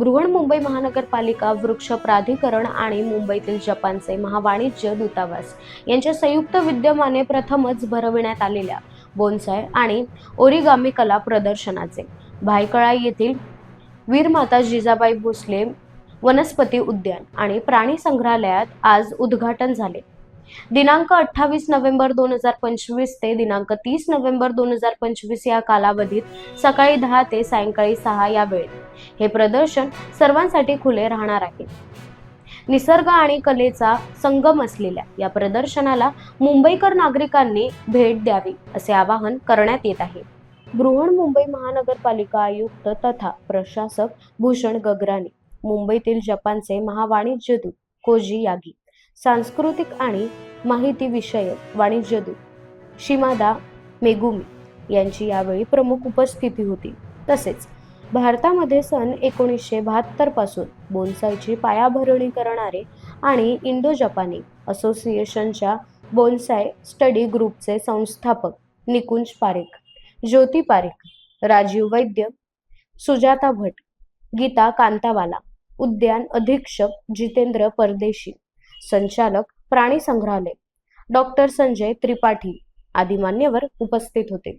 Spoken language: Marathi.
बृहन्मुंबई महानगरपालिका वृक्ष प्राधिकरण आणि मुंबईतील जपानचे महावाणिज्य दूतावास यांच्या संयुक्त विद्यमाने प्रथमच भरविण्यात आलेल्या बोन्साय आणि ओरिगामी कला प्रदर्शनाचे. भायकळा येथील वीरमाता जिजाबाई भोसले वनस्पती उद्यान आणि प्राणी संग्रहालयात आज उद्घाटन झाले. दिनांक अठ्ठावीस नोव्हेंबर दोन हजार पंचवीस ते दिनांक तीस नोव्हेंबर दोन हजार पंचवीस या कालावधीत सकाळी दहा ते सायंकाळी सहा या वेळेत हे प्रदर्शन सर्वांसाठी खुले राहणार आहे. निसर्ग आणि कलेचा संगम असलेल्या या प्रदर्शनाला मुंबईकर नागरिकांनी भेट द्यावी असे आवाहन करण्यात येत आहे. बृहन्मुंबई महानगरपालिका आयुक्त तथा प्रशासक भूषण गगराने मुंबईतील जपानचे महावाणिज्य दूत कोजी यागी सांस्कृतिक आणि माहिती विषयक वाणिज्यदूत शिमादा मेगुमी यांची यावेळी प्रमुख उपस्थिती होती. तसेच भारतामध्ये सन एकोणीसशे बहात्तरपासून बोन्सायची पायाभरणी करणारे आणि इंडो जपानी असोसिएशनच्या बोन्साय स्टडी ग्रुपचे संस्थापक निकुंज पारेख ज्योती पारेख राजीव वैद्य सुजाता भट गीता कांतावाला उद्यान अधीक्षक जितेंद्र परदेशी संचालक प्राणी संग्रहालय. डॉक्टर संजय त्रिपाठी आदी मान्यवर उपस्थित होते.